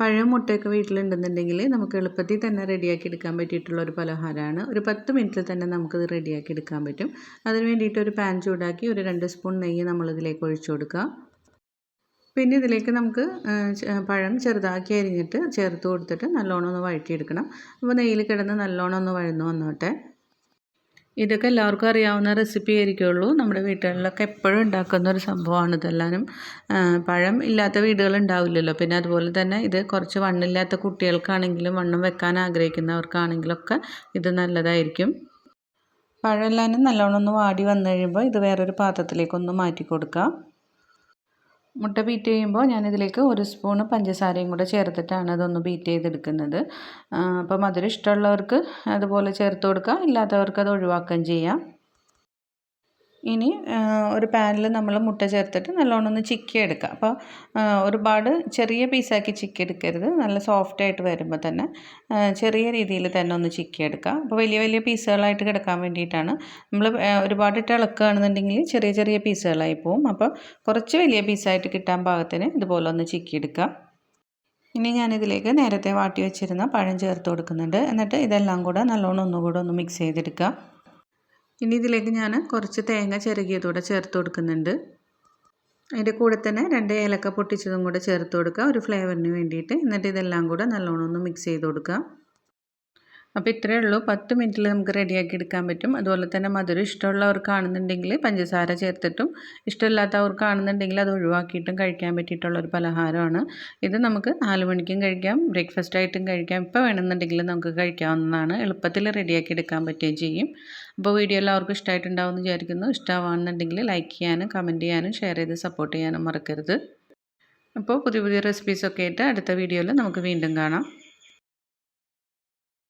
പഴം മുട്ടയൊക്കെ വീട്ടിലുണ്ടെന്നുണ്ടെങ്കിൽ നമുക്ക് എളുപ്പത്തിൽ തന്നെ റെഡിയാക്കി എടുക്കാൻ പറ്റിയിട്ടുള്ള ഒരു പലഹാരമാണ്. ഒരു പത്ത് മിനിറ്റിൽ തന്നെ നമുക്കിത് റെഡിയാക്കി എടുക്കാൻ പറ്റും. അതിന് വേണ്ടിയിട്ട് ഒരു പാൻ ചൂടാക്കി ഒരു രണ്ട് സ്പൂൺ നെയ്യ് നമ്മളിതിലേക്ക് ഒഴിച്ചു കൊടുക്കുക പിന്നെ ഇതിലേക്ക് നമുക്ക് പഴം ചെറുതാക്കി അരിഞ്ഞിട്ട് ചേർത്ത് കൊടുത്തിട്ട് നല്ലോണം ഒന്ന് വഴറ്റിയെടുക്കണം. അപ്പോൾ നെയ്യിൽ കിടന്ന് നല്ലോണം ഒന്ന് വഴന്നു വന്നോട്ടെ. ഇതൊക്കെ എല്ലാവർക്കും അറിയാവുന്ന റെസിപ്പി ആയിരിക്കുള്ളൂ. നമ്മുടെ വീട്ടുകളിലൊക്കെ എപ്പോഴും ഉണ്ടാക്കുന്ന ഒരു സംഭവമാണ് ഇതെല്ലാവരും പഴം ഇല്ലാത്ത വീടുകൾ ഉണ്ടാവില്ലല്ലോ. പിന്നെ അതുപോലെ തന്നെ ഇത് കുറച്ച് വണ്ണില്ലാത്ത കുട്ടികൾക്കാണെങ്കിലും വണ്ണം വെക്കാൻ ആഗ്രഹിക്കുന്നവർക്കാണെങ്കിലൊക്കെ ഇത് നല്ലതായിരിക്കും. പഴമെല്ലാനും നല്ലോണം ഒന്ന് വാടി വന്നു കഴിയുമ്പോൾ ഇത് വേറൊരു പാത്രത്തിലേക്കൊന്ന് മാറ്റി കൊടുക്കാം മുട്ട ബീറ്റ് ചെയ്യുമ്പോൾ ഞാനിതിലേക്ക് ഒരു സ്പൂണ് പഞ്ചസാരയും കൂടെ ചേർത്തിട്ടാണ് അതൊന്ന് ബീറ്റ് ചെയ്തെടുക്കുന്നത്. അപ്പോൾ മധുരം ഇഷ്ടമുള്ളവർക്ക് അതുപോലെ ചേർത്ത് കൊടുക്കാം. ഇല്ലാത്തവർക്ക് അത് ഒഴിവാക്കുകയും ചെയ്യാം. ഇനി ഒരു പാനിൽ നമ്മൾ മുട്ട ചേർത്തിട്ട് നല്ലോണം ഒന്ന് ചിക്കി എടുക്കുക അപ്പോൾ ഒരുപാട് ചെറിയ പീസാക്കി ചിക്കി എടുക്കരുത് നല്ല സോഫ്റ്റ് ആയിട്ട് വരുമ്പോൾ തന്നെ ചെറിയ രീതിയിൽ തന്നെ ഒന്ന് ചിക്കി എടുക്കുക അപ്പോൾ വലിയ വലിയ പീസുകളായിട്ട് കിടക്കാൻ വേണ്ടിയിട്ടാണ്. നമ്മൾ ഒരുപാട് ഇട്ട് ഇളക്കുകയാണെന്നുണ്ടെങ്കിൽ ചെറിയ ചെറിയ പീസുകളായി പോവും. അപ്പോൾ കുറച്ച് വലിയ പീസായിട്ട് കിട്ടാൻ പാകത്തിന് ഇതുപോലെ ഒന്ന് ചിക്കി എടുക്കുക ഇനി ഞാനിതിലേക്ക് നേരത്തെ വാട്ടി വെച്ചിരുന്ന പഴം ചേർത്ത് കൊടുക്കുന്നുണ്ട്. എന്നിട്ട് ഇതെല്ലാം കൂടെ നല്ലോണം ഒന്നുകൂടെ ഒന്ന് മിക്സ് ചെയ്തെടുക്കുക ഇനി ഇതിലേക്ക് ഞാൻ കുറച്ച് തേങ്ങ ചിരകിയതൂടെ ചേർത്ത് കൊടുക്കുന്നുണ്ട്. അതിന്റെ കൂടെ തന്നെ രണ്ട് ഏലക്ക പൊട്ടിച്ചതും കൂടെ ചേർത്ത് കൊടുക്കുക. ഒരു ഫ്ലേവറിന് വേണ്ടിയിട്ട്. എന്നിട്ട് ഇതെല്ലാം കൂടെ നല്ലോണം ഒന്ന് മിക്സ് ചെയ്ത് കൊടുക്കുക. അപ്പോൾ ഇത്രയേ ഉള്ളൂ. പത്ത് മിനിറ്റിൽ നമുക്ക് റെഡിയാക്കി എടുക്കാൻ പറ്റും. അതുപോലെ തന്നെ മധുരം ഇഷ്ടമുള്ളവർക്കാണെന്നുണ്ടെങ്കിൽ പഞ്ചസാര ചേർത്തിട്ടും ഇഷ്ടമില്ലാത്തവർക്കാണെന്നുണ്ടെങ്കിൽ അത് ഒഴിവാക്കിയിട്ടും കഴിക്കാൻ പറ്റിയിട്ടുള്ള ഒരു പലഹാരമാണ്. ഇത് നമുക്ക് നാല് മണിക്കും കഴിക്കാം ബ്രേക്ക്ഫാസ്റ്റ് ആയിട്ടും കഴിക്കാം. ഇപ്പോൾ വേണമെന്നുണ്ടെങ്കിൽ നമുക്ക് കഴിക്കാവുന്നതാണ്. എളുപ്പത്തിൽ റെഡിയാക്കി എടുക്കാൻ പറ്റുകയും ചെയ്യും. അപ്പോൾ വീഡിയോ എല്ലാവർക്കും ഇഷ്ടമായിട്ടുണ്ടാവും എന്ന് വിചാരിക്കുന്നു. ഇഷ്ടമാണെന്നുണ്ടെങ്കിൽ ലൈക്ക് ചെയ്യാനും കമന്റ് ചെയ്യാനും ഷെയർ ചെയ്ത് സപ്പോർട്ട് ചെയ്യാനും മറക്കരുത്. അപ്പോൾ പുതിയ പുതിയ റെസിപ്പീസൊക്കെ ആയിട്ട് അടുത്ത വീഡിയോയിൽ നമുക്ക് വീണ്ടും കാണാം.